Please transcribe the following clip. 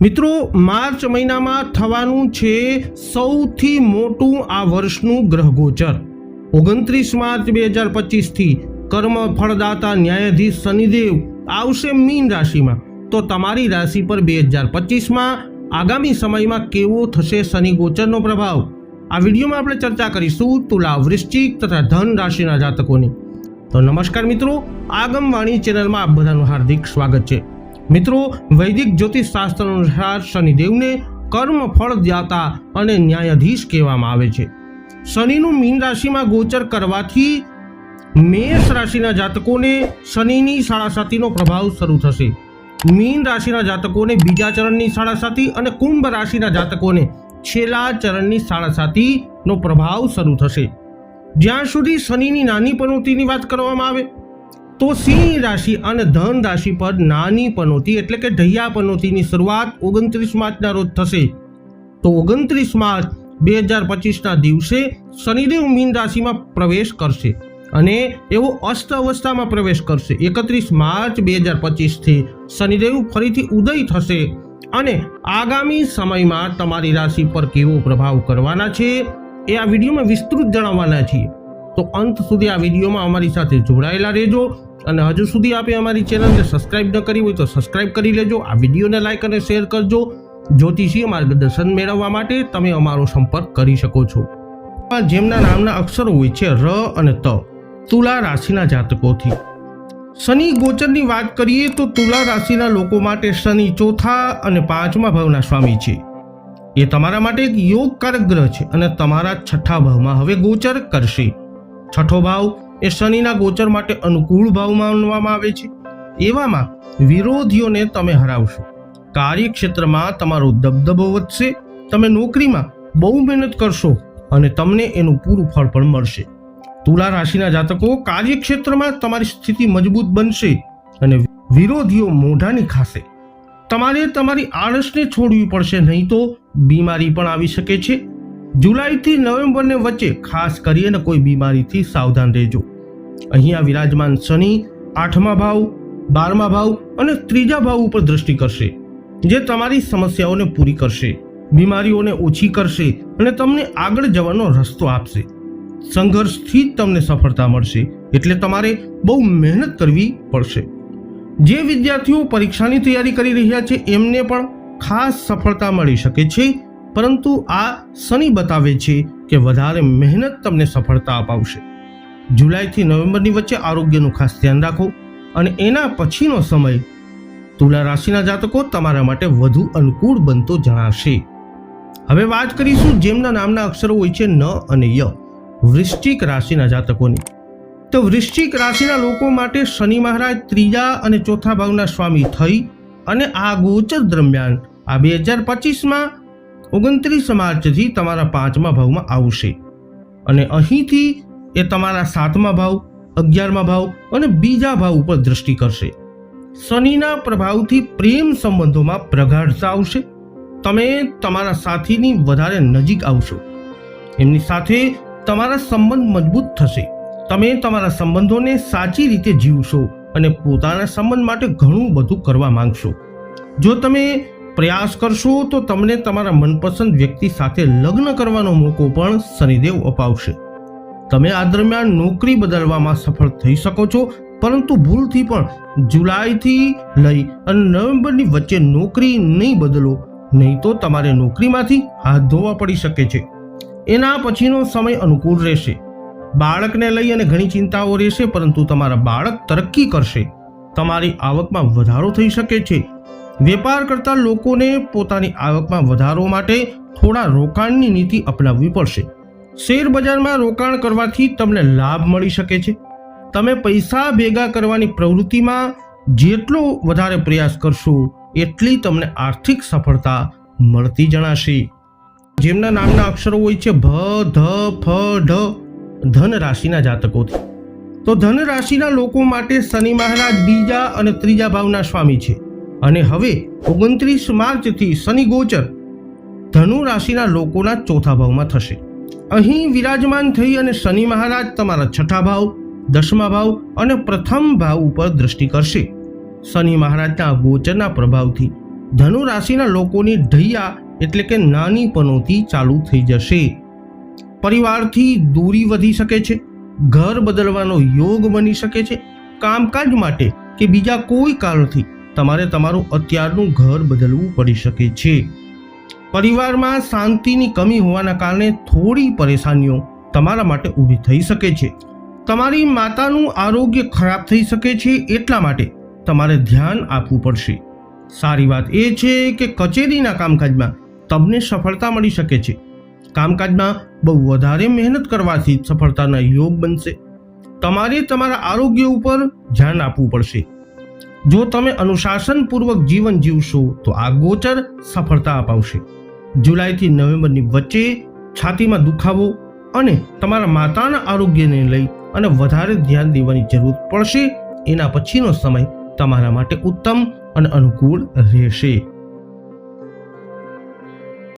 મિત્રો, માર્ચ મહિનામાં થવાનું છે સૌથી મોટું આ વર્ષનું ગ્રહ ગોચર ઓગણત્રીસ માર્ચ બે હજાર પચીસથી કર્મ ફળદાતા ન્યાયાધીશ શનિદેવ આવશે મીન રાશિમાં. તો તમારી રાશિ પર બે હજાર પચીસમાં આગામી સમયમાં કેવો થશે શનિ ગોચરનો પ્રભાવ? આ વિડીયોમાં આપણે ચર્ચા કરીશું તુલા વૃશ્ચિક તથા ધન રાશિના જાતકોની. તો નમસ્કાર મિત્રો, આગમવાણી ચેનલમાં આપ બધાનું હાર્દિક સ્વાગત છે. મિત્રો, વૈદિક જ્યોતિષ શાસ્ત્ર અનુસાર શનિદેવને કર્મ ફળ દાતા અને ન્યાયાધીશ કહેવામાં આવે છે. શનિનું મીન રાશિમાં ગોચર કરવાથી મેષ રાશિના જાતકોને શનિની સાડાસાતીનો પ્રભાવ શરૂ થશે. મીન રાશિના જાતકોને બીજા ચરણની સાડાસાતી અને કુંભ રાશિના જાતકોને છેલ્લા ચરણની સાડાસાતીનો પ્રભાવ શરૂ થશે. જ્યાં સુધી શનિની નાની પનોતીની વાત કરવામાં આવે તો સિંહ રાશિ અને ધન રાશિ પર નાની પનોતી એટલે કે ઢૈયા પનોતીની શરૂઆત ઓગણત્રીસ માર્ચના રોજ થશે. તો ઓગણત્રીસ માર્ચ બે હજાર પચીસના દિવસે શનિદેવ મીન રાશિમાં પ્રવેશ કરશે અને એવો અસ્ત અવસ્થામાં પ્રવેશ કરશે. એકત્રીસ માર્ચ બે હજાર પચીસથી શનિદેવ ફરીથી ઉદય થશે અને આગામી સમયમાં તમારી રાશિ પર કેવો પ્રભાવ કરવાના છે એ આ વિડીયોમાં વિસ્તૃત જણાવવાના છીએ. તો અંત સુધી આ વિડીયોમાં અમારી સાથે જોડાયેલા રહેજો અને હજુ સુધી આપે અમારી ચેનલને સબસ્ક્રાઇબ ન કરી હોય તો સબસ્ક્રાઇબ કરી લેજો. આ વિડીયોને લાઇક અને શેર કરજો. જ્યોતિષીય માર્ગદર્શન મેળવવા માટે તમે અમારો સંપર્ક કરી શકો છો. જેમના નામના અક્ષરો હોય છે ર અને ત. તુલા રાશિના જાતકોથી. શનિ ગોચરની વાત કરીએ તો તુલા રાશિના લોકો માટે શનિ ચોથા અને પાંચમા ભાવના સ્વામી છે. એ તમારા માટે એક યોગકારક ગ્રહ છે અને તમારા છઠ્ઠા ભાવમાં હવે ગોચર કરશે. છઠ્ઠો ભાવ એ શનિના ગોચર માટે અનુકૂળ ભાવ માનવામાં આવે છે. એવામાં વિરોધીઓને તમે હરાવશો. કાર્યક્ષેત્રમાં તમારો દબદબો વધશે, તમે નોકરીમાં બહુ મહેનત કરશો અને તમને એનું પૂરું ફળ પણ મળશે. તુલા રાશિના જાતકો, કાર્યક્ષેત્રમાં તમારી સ્થિતિ મજબૂત બનશે અને વિરોધીઓ મોઢાની ખાશે. તમારે તમારી આળસને છોડવી પડશે, નહીં તો બીમારી પણ આવી શકે છે. જુલાઈથી નવેમ્બરને વચ્ચે ખાસ કરીને કોઈ બીમારીથી સાવધાન રહેજો. અહીંયા વિરાજમાન શનિ, આઠમા ભાવ, બારમા ભાવ અને ત્રીજા ભાવ ઉપર દ્રષ્ટિ કરશે, જે તમારી સમસ્યાઓને પૂરી કરશે, બીમારીઓને ઓછી કરશે અને તમને આગળ જવાનો રસ્તો આપશે. સંઘર્ષથી જ તમને સફળતા મળશે, એટલે તમારે બહુ મહેનત કરવી પડશે. જે વિદ્યાર્થીઓ પરીક્ષાની તૈયારી કરી રહ્યા છે, એમને પણ ખાસ સફળતા મળી શકે છે. પરંતુ આ શનિ બતાવે છે કે વધારે મહેનત તમને સફળતા અપાવશે. જુલાઈથી નવેમ્બરની વચ્ચે આરોગ્યનું ખાસ ધ્યાન રાખો અને એના પછીનો સમય તુલા રાશિના જાતકો તમારા માટે વધુ અનુકૂળ બનતો જણાશે. હવે વાત કરીશું જેમના નામના અક્ષરો હોય છે ન અને ય, વૃશ્ચિક રાશિના જાતકોની. તો વૃશ્ચિક રાશિના લોકો માટે શનિ મહારાજ ત્રીજા અને ચોથા ભાવના સ્વામી થઈ અને આ ગોચર દરમિયાન આ બે હજાર પચીસમાં ઓગણત્રીસ માર્ચથી તમારા પાંચમા ભાવમાં આવશે. અને અહીંથી એ તમારા સાતમા ભાવ, અગિયારમા ભાવ અને બીજા ભાવ ઉપર દ્રષ્ટિ કરશે. શનિના પ્રભાવથી પ્રેમ સંબંધોમાં પ્રગાઢતા આવશે. તમે તમારા સાથીની વધારે નજીક આવશો. એમની સાથે તમારા સંબંધ મજબૂત થશે. તમે તમારા સંબંધોને સાચી રીતે જીવશો અને પોતાના સંબંધ માટે ઘણું બધું કરવા માંગશો. જો તમે પ્રયાસ કરશો તો તમને તમારા મનપસંદ વ્યક્તિ સાથે લગ્ન કરવાનો મોકો પણ શનિદેવ અપાવશે. તમે આ દરમિયાન નોકરી બદલવામાં સફળ થઈ શકો છો, પરંતુ ભૂલથી પણ જુલાઈથી લઈ અને નવેમ્બરની વચ્ચે નોકરી નહીં બદલો, નહીં તો તમારે નોકરીમાંથી હાથ ધોવા પડી શકે છે. એના પછીનો સમય અનુકૂળ રહેશે. બાળકને લઈ અને ઘણી ચિંતાઓ રહેશે, પરંતુ તમારા બાળક તરક્કી કરશે. તમારી આવકમાં વધારો થઈ શકે છે. વેપાર કરતા લોકોને પોતાની આવકમાં વધારો માટે થોડા રોકાણની નીતિ અપનાવવી પડશે. શેર બજારમાં રોકાણ કરવાથી તમને લાભ મળી શકે છે. તમે પૈસા ભેગા કરવાની પ્રવૃત્તિમાં જેટલો વધારે પ્રયાસ કરશો, એટલી તમને આર્થિક સફળતા મળતી જણાશે. જેમના નામના અક્ષરો હોય છે, ભ, ધ, ફ ઢ ધન રાશિના જાતકોથી. તો ધન રાશિના લોકો માટે શનિ મહારાજ બીજા અને ત્રીજા ભાવના સ્વામી છે. અને હવે ઓગણત્રીસ માર્ચથી શનિ ગોચર ધનુ રાશિના લોકોના ચોથા ભાવમાં થશે. અહીં વિરાજમાન થઈ અને શનિ મહારાજ તમારા છઠ્ઠા ભાવ, દસમા ભાવ અને પ્રથમ ભાવ ઉપર દ્રષ્ટિ કરશે. શનિ મહારાજના ગોચરના પ્રભાવથી ધનુ રાશિના લોકોની ઢૈયા એટલે કે નાની ચાલુ થઈ જશે. પરિવારથી દૂરી વધી શકે છે, ઘર બદલવાનો યોગ બની શકે છે, કામકાજ માટે કે બીજા કોઈ કારણથી તમારે તમારું અત્યારનું ઘર બદલવું પડી શકે છે. પરિવારમાં શાંતિની કમી હોવાના કારણે થોડી પરેશાનીઓ તમારા માટે ઊભી થઈ શકે છે. તમારી માતાનું આરોગ્ય ખરાબ થઈ શકે છે એટલા માટે તમારે ધ્યાન આપવું પડશે. સારી વાત એ છે કે કચેરીના કામકાજમાં તમને સફળતા મળી શકે છે. કામકાજમાં બહુ વધારે મહેનત કરવાથી સફળતાના યોગ બનશે. તમારે તમારા આરોગ્ય ઉપર ધ્યાન આપવું પડશે. જો તમે અનુશાસનપૂર્વક જીવન જીવશો, તો આ ગોચર સફળતા અપાવશે. જુલાઈથી નવેમ્બરની વચ્ચે છાતીમાં દુખાવો અને તમારા માતાના આરોગ્યને લઈ અને વધારે ધ્યાન દેવાની જરૂર પડશે, એના પછીનો સમય તમારા માટે ઉત્તમ અને અનુકૂળ રહેશે.